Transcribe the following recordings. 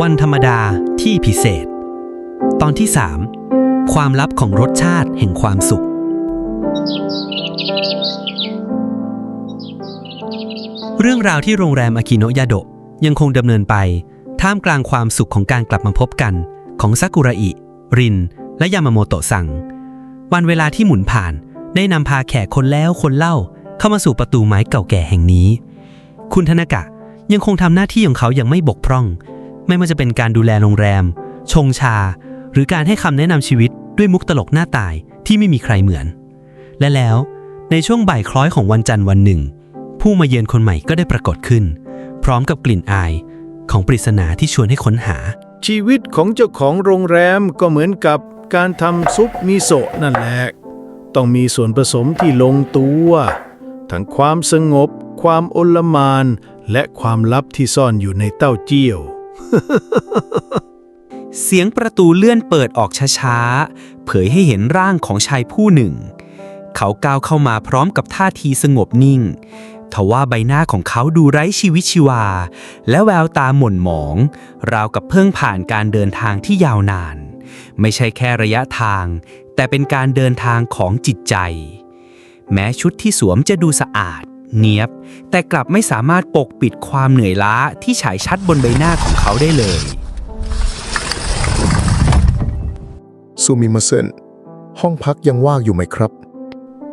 วันธรรมดาที่พิเศษ ตอนที่ 3 ความลับของรสชาติแห่งความสุข เรื่องราวที่โรงแรมอากิโนยาโดะยังคงดำเนินไป ท่ามกลางความสุขของการกลับมาพบกัน ของซากุระอิ ริน และยามาโมโตะซัง วันเวลาที่หมุนผ่านได้นำพาแขกคนแล้วคนเล่าเข้ามาสู่ประตูไม้เก่าแก่แห่งนี้ คุณธนากะยังคงทำหน้าที่ของเขาอย่างไม่บกพร่อง ไม่ว่าจะเป็นการดูแลโรงแรม ชงชา หรือการให้คำแนะนำชีวิตด้วยมุกตลกหน้าตายที่ไม่มีใครเหมือน และแล้วในช่วงบ่ายคล้อยของวันจันทร์วันหนึ่ง ผู้มาเยือนคนใหม่ก็ได้ปรากฏขึ้น พร้อมกับกลิ่นอายของปริศนาที่ชวนให้ค้นหา ชีวิตของเจ้าของโรงแรมก็เหมือนกับการทำซุปมิโซะนั่นแหละ ต้องมีส่วนผสมที่ลงตัว ทั้งความสงบ ความอลหมาน และความลับที่ซ่อนอยู่ในเต้าเจี้ยว เสียงประตูเลื่อนเปิดออกช้าๆ เผยให้เห็นร่างของชายผู้หนึ่ง เขาก้าวเข้ามาพร้อมกับท่าทีสงบนิ่ง ทว่าใบหน้าของเขาดูไร้ชีวิตชีวา และแววตาหม่นหมอง ราวกับเพิ่งผ่านการเดินทางที่ยาวนาน ไม่ใช่แค่ระยะทาง แต่เป็นการเดินทางของจิตใจ แม้ชุดที่สวมจะดูสะอาด เนียบ แต่กลับไม่สามารถปกปิดความเหนื่อยล้าที่ฉายชัดบนใบหน้าของเขาได้เลยซูมิมาเซนห้องพักยังว่างอยู่ไหมครับ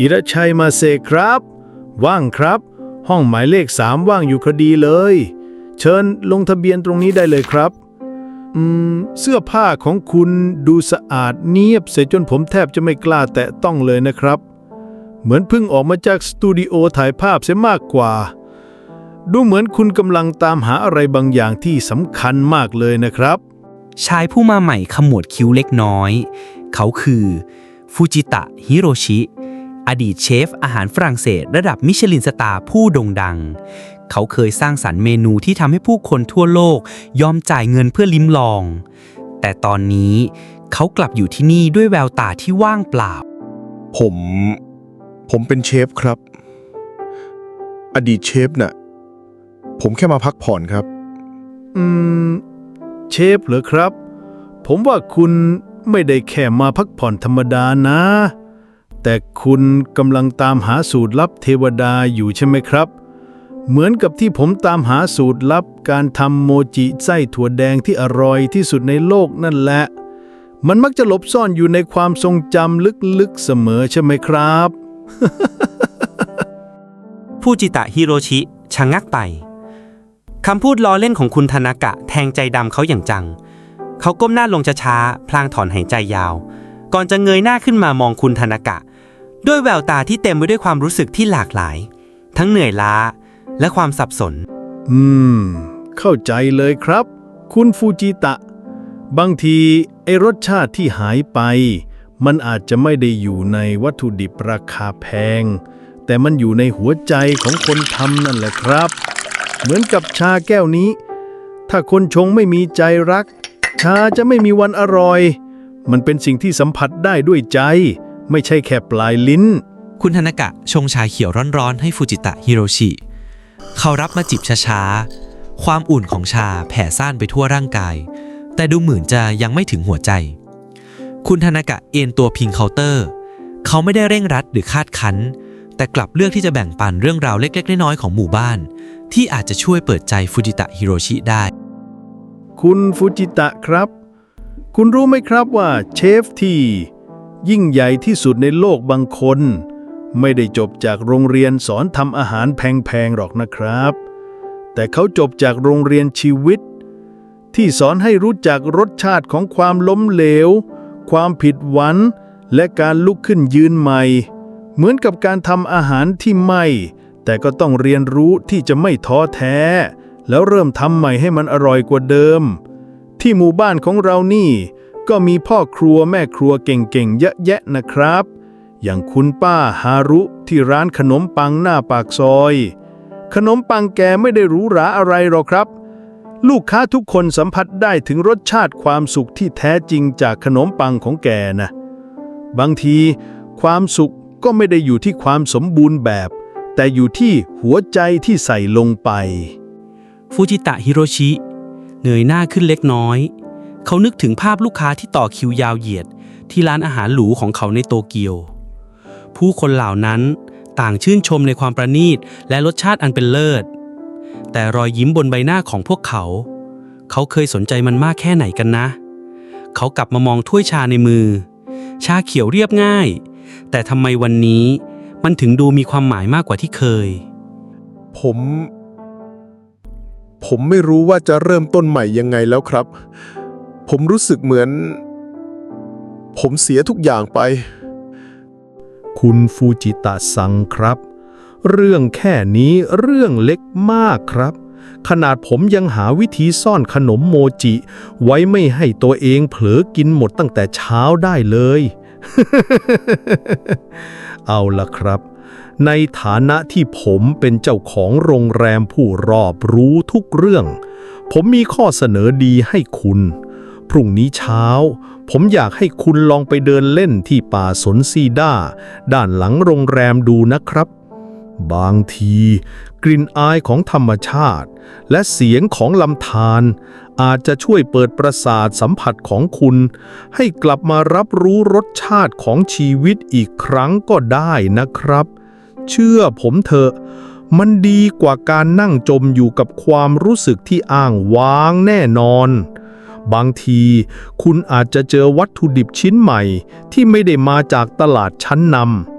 อิระชัยมาเซครับ ว่างครับ ห้องหมายเลขสามว่างอยู่คดีเลย เชิญลงทะเบียนตรงนี้ได้เลยครับ อืม เสื้อผ้าของคุณดูสะอาดเนียบเสียจนผมแทบจะไม่กล้าแตะต้องเลยนะครับ เหมือนเพิ่งออกมาจากสตูดิโอถ่ายภาพเสียมากกว่า ดูเหมือนคุณกำลังตามหาอะไรบางอย่างที่สำคัญมากเลยนะครับ ชายผู้มาใหม่ขมวดคิ้วเล็กน้อย เขาคือฟูจิตะฮิโรชิ อดีตเชฟอาหารฝรั่งเศสระดับมิชลินสตาร์ผู้โด่งดัง เขาเคยสร้างสรรค์เมนูที่ทำให้ผู้คนทั่วโลกยอมจ่ายเงินเพื่อลิ้มลอง แต่ตอนนี้เขากลับอยู่ที่นี่ด้วยแววตาที่ว่างเปล่า ผม ผมเป็นเชฟครับ อดีตเชฟน่ะ ผมแค่มาพักผ่อนครับ อืม เชฟเหรอครับ ผมว่าคุณไม่ได้แค่มาพักผ่อนธรรมดานะ แต่คุณกำลังตามหาสูตรลับเทวดาอยู่ใช่ไหมครับ เหมือนกับที่ผมตามหาสูตรลับการทำโมจิไส้ถั่วแดงที่อร่อยที่สุดในโลกนั่นแหละ มันมักจะหลบซ่อนอยู่ในความทรงจำลึกๆเสมอใช่ไหมครับ ฟูจิตะฮิโรชิชะงักไป คำพูดล้อเล่นของคุณธนากะแทงใจดำเขาอย่างจัง เขาก้มหน้าลงช้าๆ พลางถอนหายใจยาว ก่อนจะเงยหน้าขึ้นมามองคุณธนากะ ด้วยแววตาที่เต็มไปด้วยความรู้สึกที่หลากหลาย ทั้งเหนื่อยล้าและความสับสน อืม เข้าใจเลยครับ คุณฟูจิตะ บางทีไอรสชาติที่หายไป มันอาจจะไม่ได้อยู่ในวัตถุดิบราคาแพง แต่มันอยู่ในหัวใจของคนทำนั่นแหละครับ เหมือนกับชาแก้วนี้ ถ้าคนชงไม่มีใจรัก ชาจะไม่มีวันอร่อย มันเป็นสิ่งที่สัมผัสได้ด้วยใจ ไม่ใช่แค่ปลายลิ้น คุณธนกะชงชาเขียวร้อนๆ ให้ฟูจิตะฮิโรชิ เขารับมาจิบช้าๆ ความอุ่นของชาแผ่ซ่านไปทั่วร่างกาย แต่ดูเหมือนจะยังไม่ถึงหัวใจ คุณธนากะเอนตัวพิงเคาน์เตอร์ เขาไม่ได้เร่งรัดหรือคาดคั้น แต่กลับเลือกที่จะแบ่งปันเรื่องราวเล็กๆ น้อยๆของหมู่บ้าน ที่อาจจะช่วยเปิดใจฟูจิตะฮิโรชิได้ คุณฟูจิตะครับ คุณรู้ไหมครับว่าเชฟที่ยิ่งใหญ่ที่สุดในโลกบางคน ไม่ได้จบจากโรงเรียนสอนทำอาหารแพงๆหรอกนะครับ แต่เขาจบจากโรงเรียนชีวิต ที่สอนให้รู้จักรสชาติของความล้มเหลว ความผิดหวัง และการลุกขึ้นยืนใหม่ เหมือนกับการทำอาหารที่ไม่แต่ก็ต้องเรียนรู้ที่จะไม่ท้อแท้ แล้วเริ่มทำใหม่ให้มันอร่อยกว่าเดิม ที่หมู่บ้านของเรานี่ ก็มีพ่อครัวแม่ครัวเก่งๆเยอะแยะนะครับ อย่างคุณป้าฮารุที่ร้านขนมปังหน้าปากซอย ขนมปังแกไม่ได้หรูหราอะไรหรอกครับ ลูกค้าทุกคนสัมผัสได้ถึงรสชาติความสุขที่แท้จริงจากขนมปังของแกนะ บางที ความสุขก็ไม่ได้อยู่ที่ความสมบูรณ์แบบ แต่อยู่ที่หัวใจที่ใส่ลงไป ฟูจิตะฮิโรชิเงยหน้าขึ้นเล็กน้อย เขานึกถึงภาพลูกค้าที่ต่อคิวยาวเหยียด ที่ร้านอาหารหรูของเขาในโตเกียว ผู้คนเหล่านั้นต่างชื่นชมในความประณีตและรสชาติอันเป็นเลิศ แต่รอยยิ้มบนใบหน้าของพวกเขา เขาเคยสนใจมันมากแค่ไหนกันนะ เขากลับมามองถ้วยชาในมือ ชาเขียวเรียบง่าย แต่ทำไมวันนี้มันถึงดูมีความหมายมากกว่าที่เคย ผม ผมไม่รู้ว่าจะเริ่มต้นใหม่ยังไงแล้วครับ ผมรู้สึกเหมือน ผมเสียทุกอย่างไป คุณฟูจิตะซังครับ เรื่องแค่นี้เรื่องเล็กมากครับ ขนาดผมยังหาวิธีซ่อนขนมโมจิ ไว้ไม่ให้ตัวเองเผลอกินหมดตั้งแต่เช้าได้เลย เอาละครับ ในฐานะที่ผมเป็นเจ้าของโรงแรมผู้รอบรู้ทุกเรื่อง ผมมีข้อเสนอดีให้คุณพรุ่งนี้เช้า ผมอยากให้คุณลองไปเดินเล่นที่ป่าสนซีด้า ด้านหลังโรงแรมดูนะครับ บางที กลิ่นอายของธรรมชาติ และเสียงของลำธารอาจจะช่วยเปิดประสาทสัมผัสของคุณ ให้กลับมารับรู้รสชาติของชีวิตอีกครั้งก็ได้นะครับ เชื่อผมเถอะ มันดีกว่าการนั่งจมอยู่กับความรู้สึกที่อ้างว้างแน่นอน บางทีคุณอาจจะเจอวัตถุดิบชิ้นใหม่ที่ไม่ได้มาจากตลาดชั้นนำ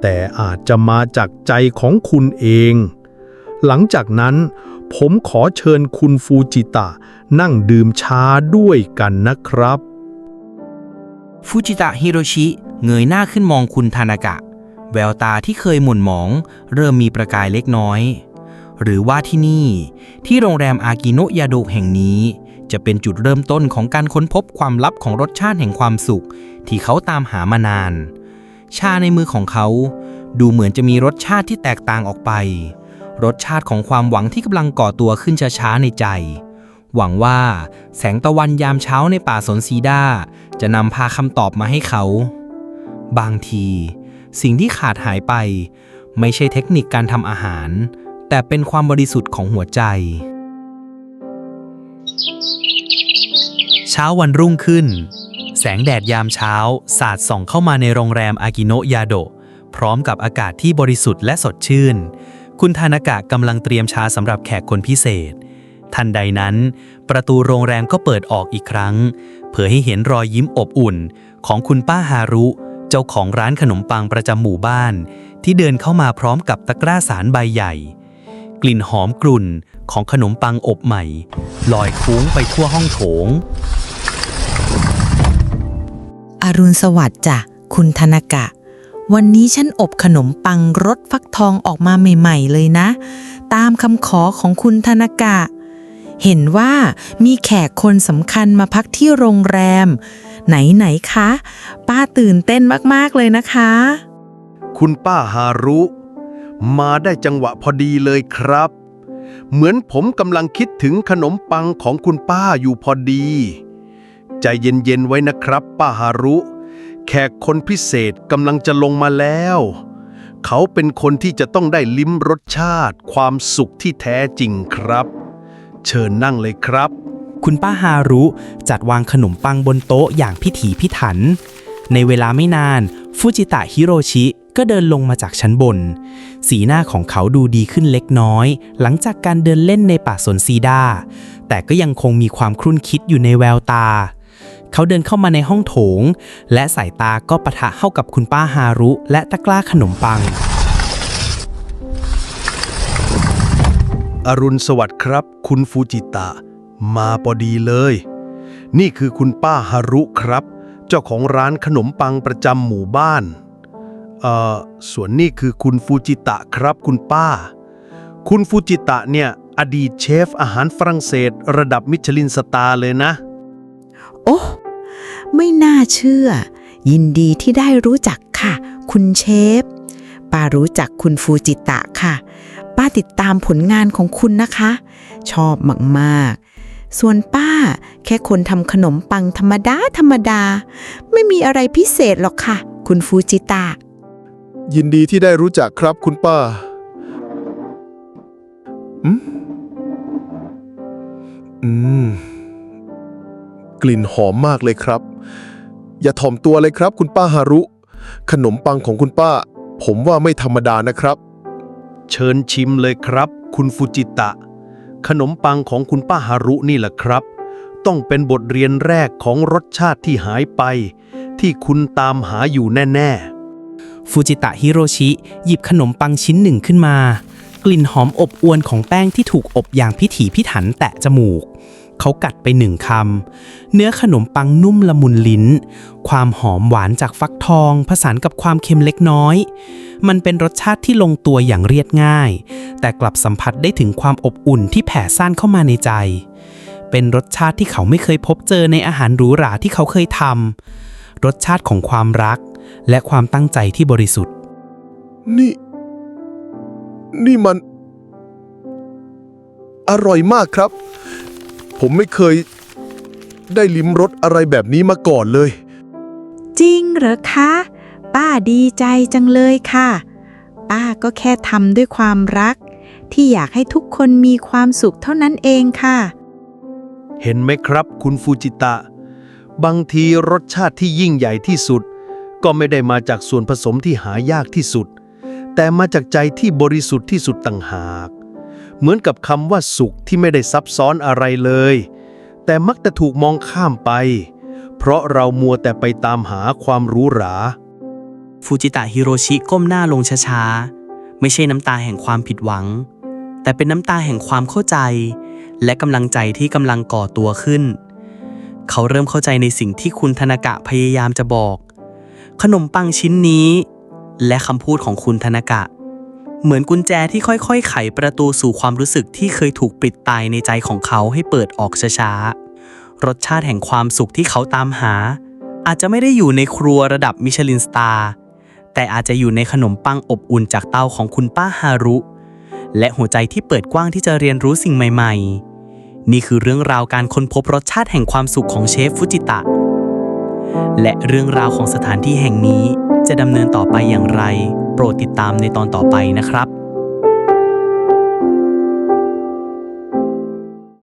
แต่อาจจะมาจากใจของคุณเอง หลังจากนั้น ผมขอเชิญคุณฟูจิตะ นั่งดื่มชาด้วยกันนะครับ ฟูจิตะฮิโรชิเงยหน้าขึ้นมองคุณทานากะ แววตาที่เคยหม่นหมอง เริ่มมีประกายเล็กน้อย หรือว่าที่นี่ ที่โรงแรมอากิโนะยาโดะแห่งนี้ จะเป็นจุดเริ่มต้นของการค้นพบความลับของรสชาติแห่งความสุข ที่เขาตามหามานาน ชาในมือของเขา ดูเหมือนจะมีรสชาติที่แตกต่างออกไป รสชาติของความหวังที่กำลังก่อตัวขึ้นช้าๆในใจ หวังว่าแสงตะวันยามเช้าในป่าสนซีดาจะนำพาคำตอบมาให้เขา บางที สิ่งที่ขาดหายไป ไม่ใช่เทคนิคการทำอาหาร แต่เป็นความบริสุทธิ์ของหัวใจ เช้าวันรุ่งขึ้น แสงแดดยามเช้า สาดส่องเข้ามาในโรงแรมอากิโนะยาโดะพร้อมกับอากาศที่บริสุทธิ์และสดชื่น คุณทานากะกำลังเตรียมชาสำหรับแขกคนพิเศษ ทันใดนั้น ประตูโรงแรมก็เปิดออกอีกครั้ง เผยให้เห็นรอยยิ้มอบอุ่น ของคุณป้าฮารุ เจ้าของร้านขนมปังประจำหมู่บ้าน ที่เดินเข้ามาพร้อมกับตะกร้าสารใบใหญ่ กลิ่นหอมกรุ่นของขนมปังอบใหม่ ลอยคุ้งไปทั่วห้องโถง อรุณสวัสดิ์จ้ะคุณธนกะ วันนี้ฉันอบขนมปังรสฟักทองออกมาใหม่ ๆ เลยนะ ตามคำขอของคุณธนกะ เห็นว่ามีแขกคนสำคัญมาพักที่โรงแรม ไหน ๆ คะ ป้าตื่นเต้นมาก ๆ เลยนะคะ คุณป้าฮารุ มาได้จังหวะพอดีเลยครับ เหมือนผมกำลังคิดถึงขนมปังของคุณป้าอยู่พอดี ใจเย็นๆไว้นะครับป้าฮารุ แขกคนพิเศษกำลังจะลงมาแล้ว เขาเป็นคนที่จะต้องได้ลิ้มรสชาติ ความสุขที่แท้จริงครับ เชิญนั่งเลยครับ คุณป้าฮารุจัดวางขนมปังบนโต๊ะอย่างพิถีพิถัน ในเวลาไม่นานฟูจิตะฮิโรชิก็เดินลงมาจากชั้นบน สีหน้าของเขาดูดีขึ้นเล็กน้อย หลังจากการเดินเล่นในป่าสนซีดา แต่ก็ยังคงมีความครุ่นคิดอยู่ในแววตา เขาเดินเข้ามาในห้องโถง และสายตาก็ปะทะเข้ากับคุณป้าฮารุ และตะกร้าขนมปัง อรุณสวัสดิ์ครับ คุณฟูจิตะ มาพอดีเลย นี่คือคุณป้าฮารุครับ เจ้าของร้านขนมปังประจำหมู่บ้าน เอ่อ ส่วนนี่คือคุณฟูจิตะครับคุณป้า คุณฟูจิตะเนี่ย อดีตเชฟอาหารฝรั่งเศส ระดับมิชลินสตาร์เลยนะ โอ้ ไม่น่าเชื่อ ยินดีที่ได้รู้จักค่ะ คุณเชฟ ป้ารู้จักคุณฟูจิตะค่ะ ป้าติดตามผลงานของคุณนะคะ ชอบมากๆ ส่วนป้าแค่คนทำขนมปังธรรมดา ธรรมดา ไม่มีอะไรพิเศษหรอกค่ะ คุณฟูจิตะ ยินดีที่ได้รู้จักครับคุณป้าอืมอืม กลิ่นหอมมากเลยครับ อย่าถ่อมตัวเลยครับ คุณป้าฮารุ ขนมปังของคุณป้า ผมว่าไม่ธรรมดานะครับ เชิญชิมเลยครับ คุณฟูจิตะ ขนมปังของคุณป้าฮารุนี่แหละครับ ต้องเป็นบทเรียนแรกของรสชาติที่หายไป ที่คุณตามหาอยู่แน่ ๆ ฟูจิตะฮิโรชิ หยิบขนมปังชิ้นหนึ่งขึ้นมา กลิ่นหอมอบอวนของแป้งที่ถูกอบอย่างพิถีพิถันแตะจมูก เขากัดไปหนึ่งคำ เนื้อขนมปังนุ่มละมุนลิ้น ความหอมหวานจากฟักทองผสานกับความเค็มเล็กน้อย มันเป็นรสชาติที่ลงตัวอย่างเรียบง่าย แต่กลับสัมผัสได้ถึงความอบอุ่นที่แผ่ซ่านเข้ามาในใจ เป็นรสชาติที่เขาไม่เคยพบเจอในอาหารหรูหราที่เขาเคยทำรสชาติของความรัก และความตั้งใจที่บริสุทธิ์ นี่ นี่มัน อร่อยมากครับ ผมไม่เคยได้ลิ้มรสอะไรแบบนี้มาก่อนเลย จริงเหรอคะ ป้าดีใจจังเลยค่ะ ป้าก็แค่ทำด้วยความรัก ที่อยากให้ทุกคนมีความสุขเท่านั้นเองค่ะ เห็นไหมครับคุณฟูจิตะ บางทีรสชาติที่ยิ่งใหญ่ที่สุด ก็ไม่ได้มาจากส่วนผสมที่หายากที่สุด แต่มาจากใจที่บริสุทธิ์ที่สุดต่างหาก เหมือนกับคำว่าสุขที่ไม่ได้ซับซ้อนอะไรเลย แต่มักจะถูกมองข้ามไป เพราะเรามัวแต่ไปตามหาความรู้หราฟูจิตะฮิโรชิก้มหน้าลงช้าๆ ไม่ใช่น้ำตาแห่งความผิดหวัง แต่เป็นน้ำตาแห่งความเข้าใจ และกำลังใจที่กำลังก่อตัวขึ้น เขาเริ่มเข้าใจในสิ่งที่คุณธนากะพยายามจะบอก ขนมปังชิ้นนี้ และคำพูดของคุณธนากะ เหมือนกุญแจที่ค่อยๆ ไขประตูสู่ความรู้สึกที่เคยถูกปิดตายในใจของเขาให้เปิดออกช้าๆ รสชาติแห่งความสุขที่เขาตามหา อาจจะไม่ได้อยู่ในครัวระดับมิชลินสตาร์แต่อาจจะอยู่ในขนมปังอบอุ่นจากเตาของคุณป้าฮารุ และหัวใจที่เปิดกว้างที่จะเรียนรู้สิ่งใหม่ๆ นี่คือเรื่องราวการค้นพบรสชาติแห่งความสุขของเชฟฟูจิตะ และเรื่องราวของสถานที่แห่งนี้ จะดำเนินต่อไปอย่างไร โปรดติดตามในตอนต่อไปนะครับ